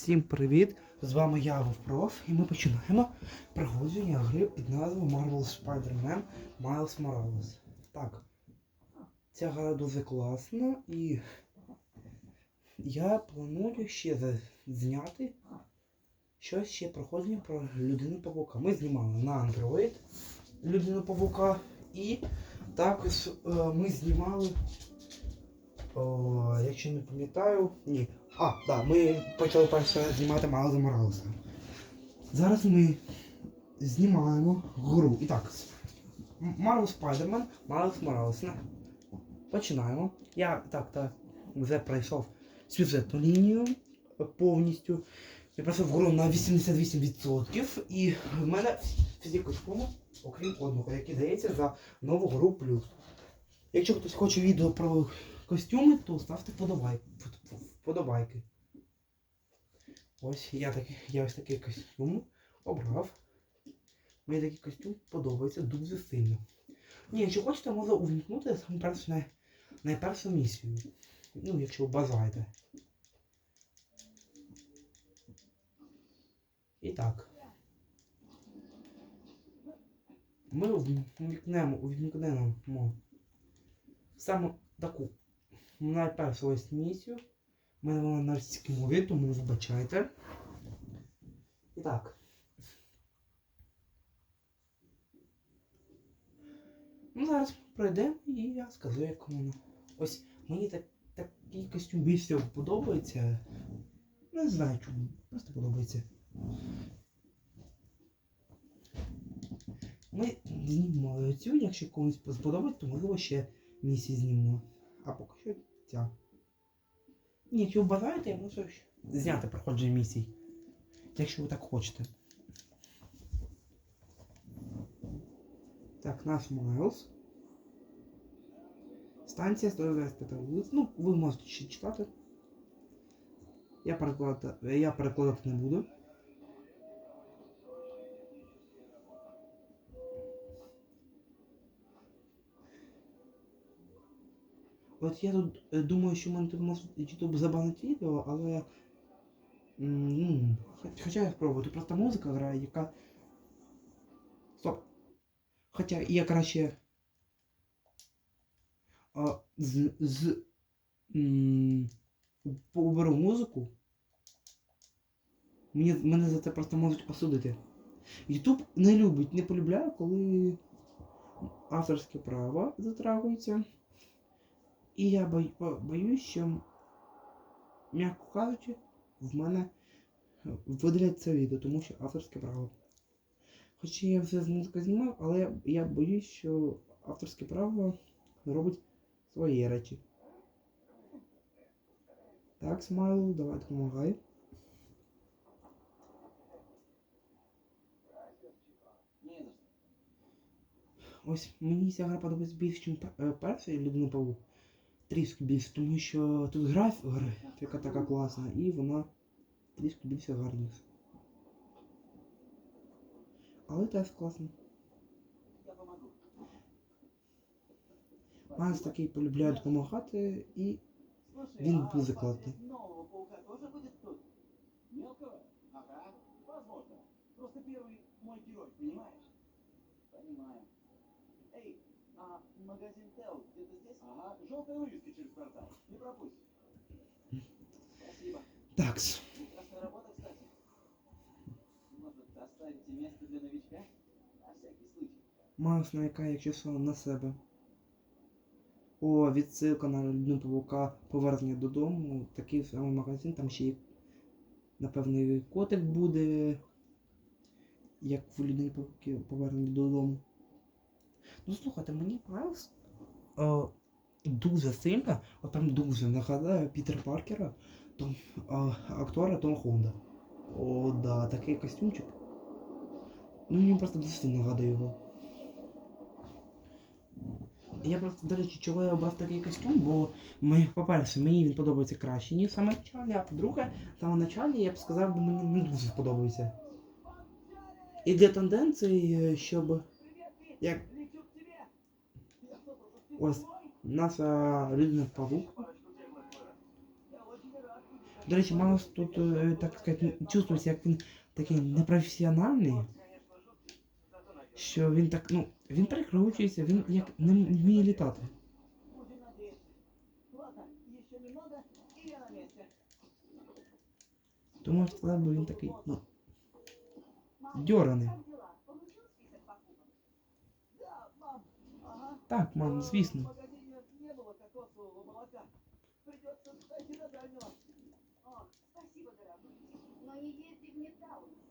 Всім привіт! З вами я Вовпроф і ми починаємо проходження гри під назвою Marvel Spider-Man Miles Morales. Так, ця гра дуже класна і я планую ще зняти щось ще проходження про людину павука. Ми знімали на Android людину павука і також е, ми знімали. О, якщо не пам'ятаю, ні. А, так, ми почали перше знімати Майлза Моралеса. Зараз ми знімаємо гру. І так, Marvel Spider-Man, Майлз Моралес. Починаємо. Я так, так, вже пройшов сюжетну лінію повністю. Я пройшов гру на 88% і в мене всі костюми, окрім одного, який дається за нову гру плюс. Якщо хтось хоче відео про костюми, то ставте вподобайки. Вподобайки. Ось я такий, я ось такий костюм обрав. Мені такий костюм подобається дуже сильно. Ні, якщо хочете, можу увімкнути саму найпершу місію. Ну, якщо бажаєте. І так. Ми увімкнемо, увімкнемо саме таку найпершу ось місію. У мене вона на російській мові, тому вибачайте. І так. Ну, зараз пройдемо і я скажу, як воно. Ось мені так, такий костюм більше подобається. Не знаю чому. Просто подобається. Ми знімемо цю, якщо комусь сподобається, то можливо ще місії знімемо. А поки що ця. Ні, ті ви я можу ще зняти проходження місій. Якщо ви так хочете. Так, наш Майлз. Станція 125 вулиць. Ну, ви можете ще читати. Я перекладати, я перекладати не буду. От я тут е, думаю, що мене тут може YouTube забанить відео, але. Ну, хоча я спробую. Тут просто музика грає, яка. Стоп. Хоча я краще. З. з уберу музику. Мені, мене за це просто можуть осудити. YouTube не любить, не полюбляє, коли авторське право затрагується. І я боюсь, що, м'яко кажучи, в мене видалять це відео, тому що авторське право. Хоча я все з музики знімав, але я, боюсь, що авторське право робить свої речі. Так, смайл, давай допомагай. Ось мені ця гра подобається більше, ніж перша людина павук трішки більше, тому що тут граф, графіка така класна і вона трішки більше гарніша. Але теж класно. Манс такий полюбляє допомагати і Вин а был закладный. паспорт Нового паука тоже будет тут? Мелкого? Ага, возможно. Просто первый мой герой, понимаешь? Понимаю. Магазин Тел где-то здесь? Ага, желтая вывеска через квартал. Не пропусти. Спасибо. такс. Прекрасная работа, кстати. Может, оставите место для новичка? На всякий случай. Манс нарікає, якщо що, на себе. О, відсилка на людину павука повернення додому. Такий самий магазин, там ще й, напевно, котик буде. Як в людини павуки повернення додому. Ну слухайте, мені Майлз е, дуже сильно, от прям дуже нагадає Пітера Паркера, том, е, актора Тома Хонда. О, да, такий костюмчик. Ну мені просто дуже сильно нагадує його. Я просто, до речі, чого я обрав такий костюм, бо по-перше, мені він подобається краще, ніж саме началі, а по-друге, саме началі, я б сказав, бо мені не дуже сподобається. І для тенденції, щоб як ось наша людина павук До речі, Майлз тут, е, так сказати, чувствується, як він такий непрофесіональний. Що він так, ну, він перекручується, він як не вміє літати. Тому що він такий, ну, Мам,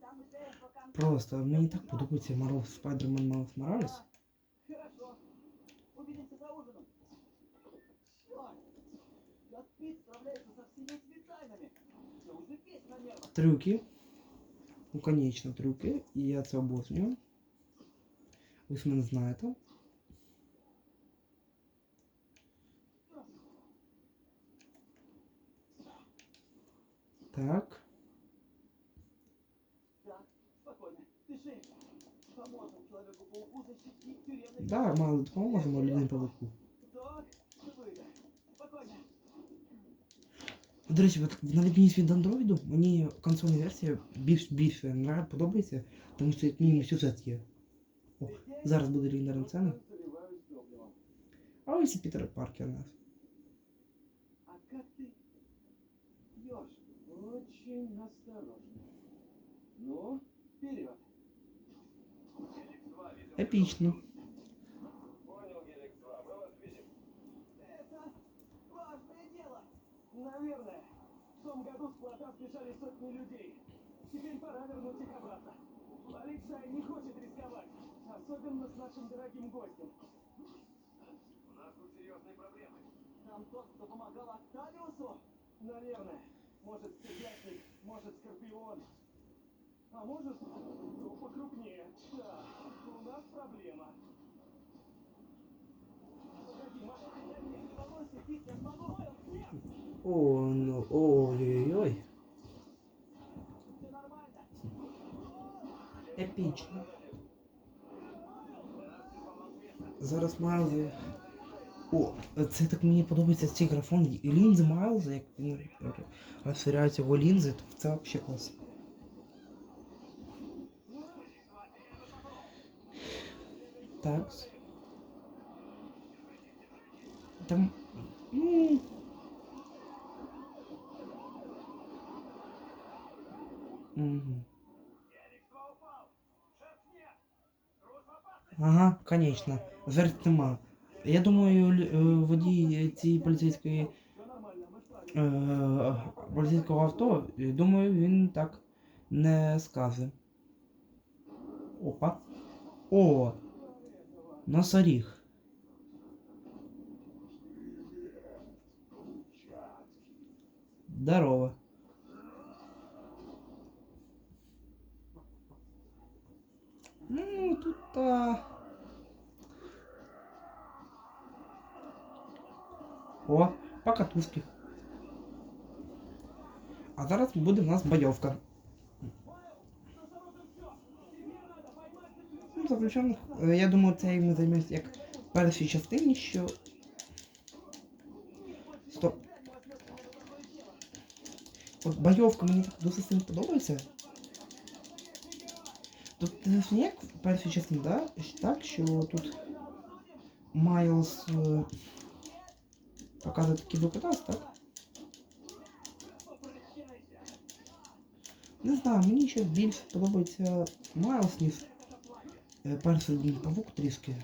Там уже пока... Просто мені так подобається Марвел Спайдермен Майлз Моралес. А, Хорошо. Увидимся за ужином. Черт! Да Пит справляется со всеми специальными. Все уже весь на нервах. Трюки. Ну, конечно, трюки. І я це обожнюю. Ви ж мене знаєте. Так. Так, спокойно. Дыши. Поможем Человеку-пауку защитить тюремный Да, мало допоможемо людині павуку. Вдох, выдох. Спокойно. До речі, от на відмінність від андроїду, мені консольна версія більш більше нрав- подобається, тому що як мінімум сюжет є. О, зараз буде легендарна сцена. Заливаюсь топливом. А ось і Пітер Паркер у нас. Очень осторожно. Ну, вперед. Епічно. Это важное дело. Наверное. В том году с плота сбежали сотни людей. Теперь пора вернуть их обратно. Полиция не хочет рисковать. Особенно с нашим дорогим гостем. У нас тут серьезные проблемы. Там тот, кто помогал Октавиусу? Наверное. Может, Стервятник, может, Скорпион. А может, ну, покрупнее. Да, у нас проблема. Погоди, Маша, ты не волнуйся, Пит, я смогу. Нет, О, ну, ой-ой-ой. все нормально. Епічно. Зараз Майлзи. О, це так мені подобається цей графон. І лінзи Майлза, як він розширяють його лінзи, то це взагалі клас. Так. Там. Ну. Угу. Ага, конечно. Жертв нема. Я думаю, е, водій цієї поліцейської е, поліцейського авто, думаю, він так не скаже. Опа. О! Носоріг. Здорово. Ну, тут а... О, покатушки. А зараз буде в нас бойовка. Ну, заключених. е, Я думаю, це ми займемося як в першій частині, що. Стоп. От бойовка мені так дуже сильно подобається. Тут це ж не як в першій частині, да? Так, що тут Майлз е, показує такий виконавець, так? Не знаю, мені ще більше подобається Майлз, ніж е, перший Людний павук трішки.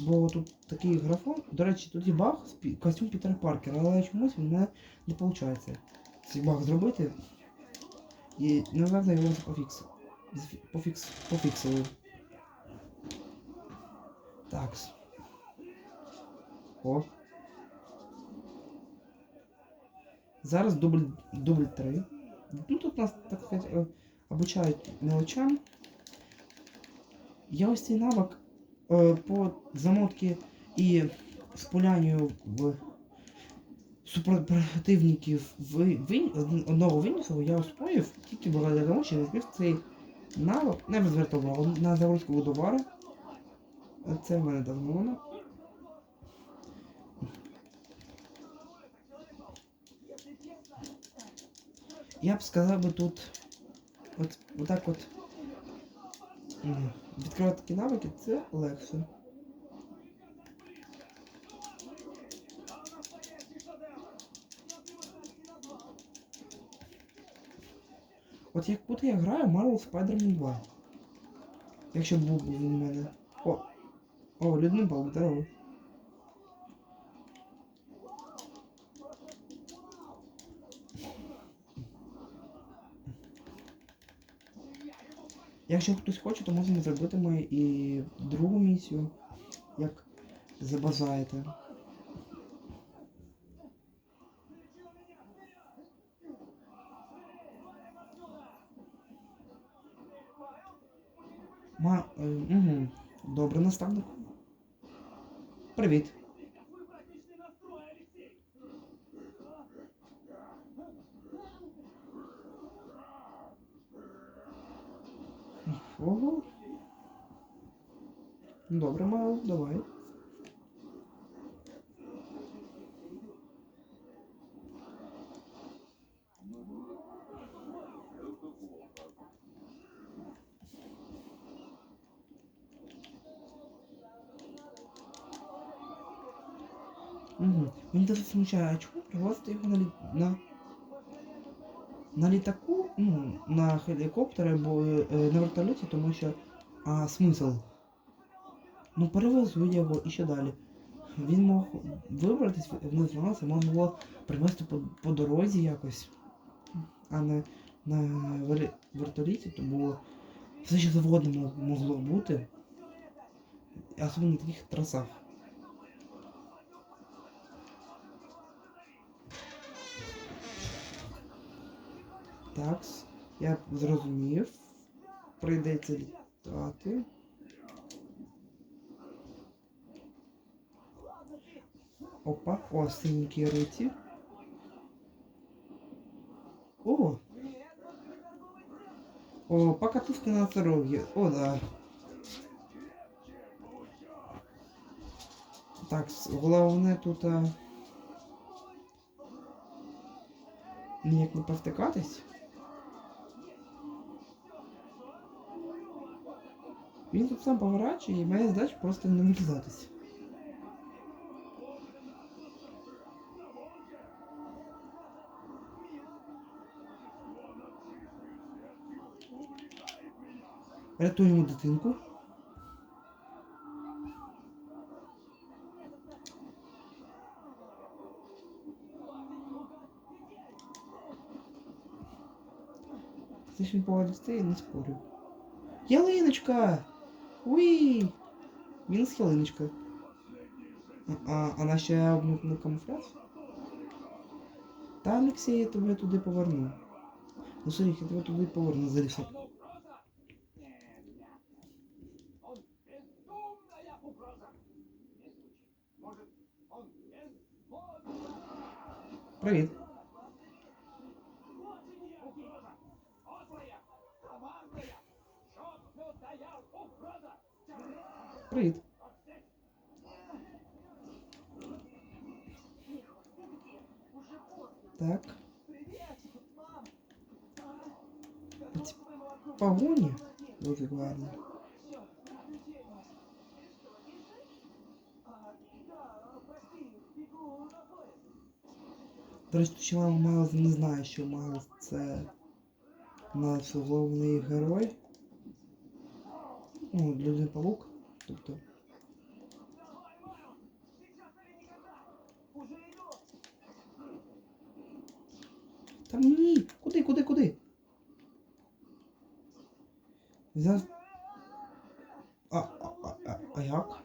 Бо тут такий графон. До речі, тут є баг костюм Пітера Паркера, але чомусь мене не виходить цей баг зробити. І завжди його пофікс. Пофікс. Пофіксили. Такс. О. Зараз дубль, дубль 3. Ну тут нас, так сказать, е, обучають мелочам. Я ось цей навик е, по замотці і спулянню в супротивників в, в, одного винісу я освоїв тільки благодаря тому, що я збив цей навик, не розвертав увагу на загрузку водовару. Це в мене давно. Я б сказав би тут. От, отак от. Відкривати такі навики це легше. От як будто я граю Marvel Spider-Man 2. Якщо був він у мене. О! О, Людмила, Павло, здорово. Якщо хтось хоче, то можемо зробити ми і другу місію, як забажаєте. Ма. Угу. Добре, наставник. Привіт. Ого. Добре, Майл, давай. Угу. Мені дуже смущає, а чому привозити його на, лі... на... на літаку, ну, на хелікоптері або е, на вертольоті, тому що а, смисл. Ну перевезу його і що далі. Він мог вибратись вниз на нас, було привезти по, по дорозі якось, а не на вертоліті, то було все що завгодно могло бути. Особливо на таких трасах. Так, я зрозумів. Прийдеться літати. Опа, о, синенькі риті. О! О, покатушка на здоровье. О, да. Так, головне тут. А... Ніяк не повтикатись. Він тут сам поворачує і має задача просто не вилізатись. Рятуємо дитинку. Це ж він поводиться, не спорю. Ялиночка! Уи! Мінус ялиночка. А, а, а на ще обмутний камуфляж? Та Олексій, я тебе туди поверну. Ну сорі, я тебе туди поверну за. Он А, да, прости, бегу на поезд. До речі, мама Майлз не знає, що Майлз це наш головний герой. Ну, Людний павук. Тобто. Та ні! Куди, куди, куди? Взяв. А, а, а, а, як?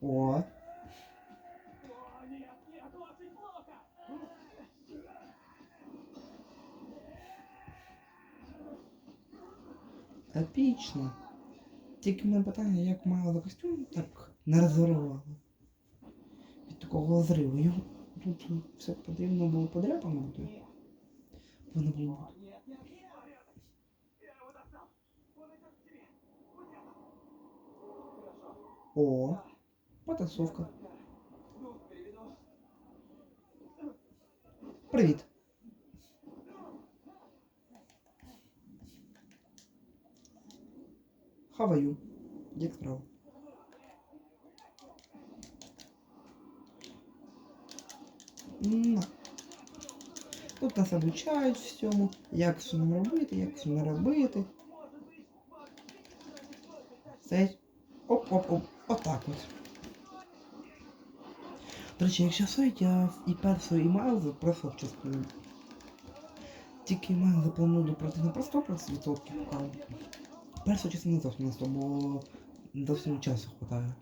О, епічно. Тільки мене питання, як Майлза костюм так не розірвало. Від такого зриву. Його тут все потрібно було подряпано бути. Воно було. Нет, нет, нет. Я его достал. Он идет к тебе. Вот это. Хорошо. О, потасовка. Да. Ну, переведу. Привіт. Хаваю. Як справа? На. Тут нас обучають всьому, як все не робити, як все не робити. Оп-оп-оп. Отак от. До речі, якщо сайт, я і першу і Майлза пройшов частину. Тільки Майлза планую пройти не про 100%, а першу частину зовсім не 100, бо зовсім часу хватає.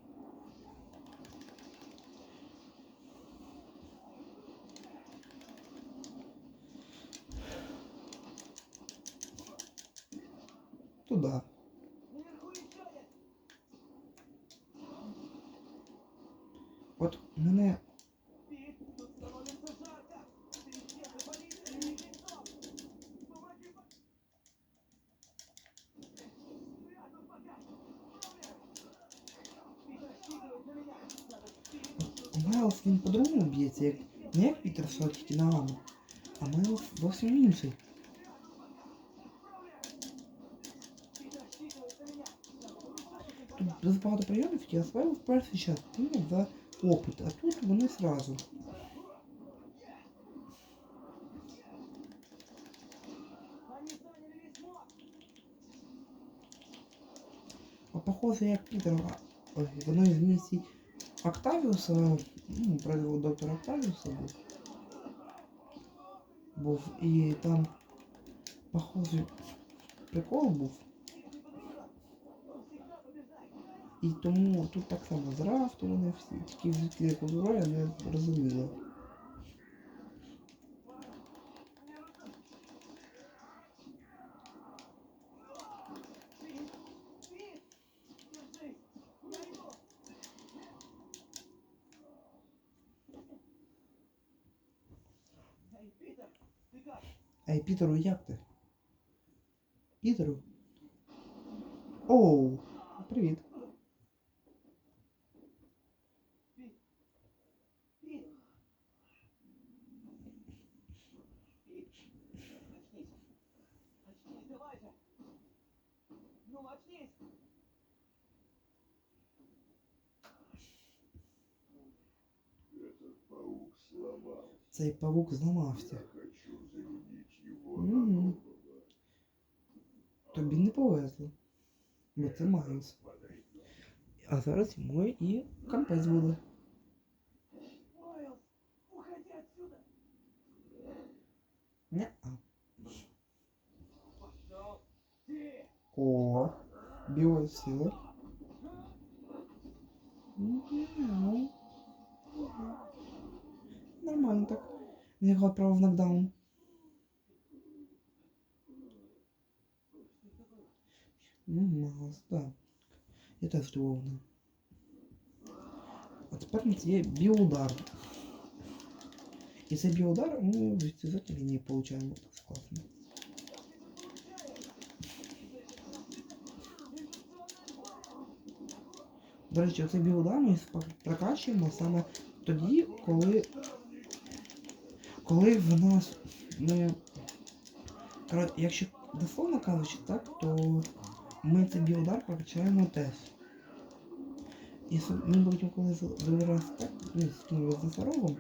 Туда. Як Пітер Сотті на Ану, а Майлз зовсім інший. Пит рассчитывает на меня. Тут дуже багато прийомів, які освоїв в перший час ну, за опит, а тут вони зразу. Они заняли весь мост. А похоже, як Пітер а, ой, в одній з місій Октавіуса, ну, про доктора Октавіуса був. Був і там, похоже, прикол був. І тому тут так само вони всі тільки звідки зброя не зрозуміло. Пітеру, як ти? Пітеру? Оу, привіт. Пит, Пит. Пит, Тобі не повезло. Бо це. Смотри, А зараз йому і компець буде. Отсюда. Не-а. О, біосила. Мяу. Нормально так. Він його відправив в нокдаун. Ну, Майлз, так. Я теж здивований. А тепер у нас є біоудар. І цей біоудар ми в зв'язку лінії получаємо. Так класно. До речі, оцей біоудар ми прокачуємо саме тоді, коли. Коли в нас ми. Якщо дословно кажучи, так, то ми цей біоудар прокачаємо теж. І ми потім, коли другий раз так, ну, скинули з носорогом,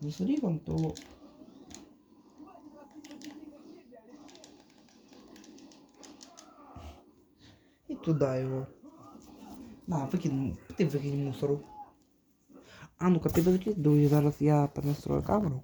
з носорігом, то І туди його. На, викинь, ти викинь мусору. А ну-ка, ти викинь, зараз я перенастрою камеру.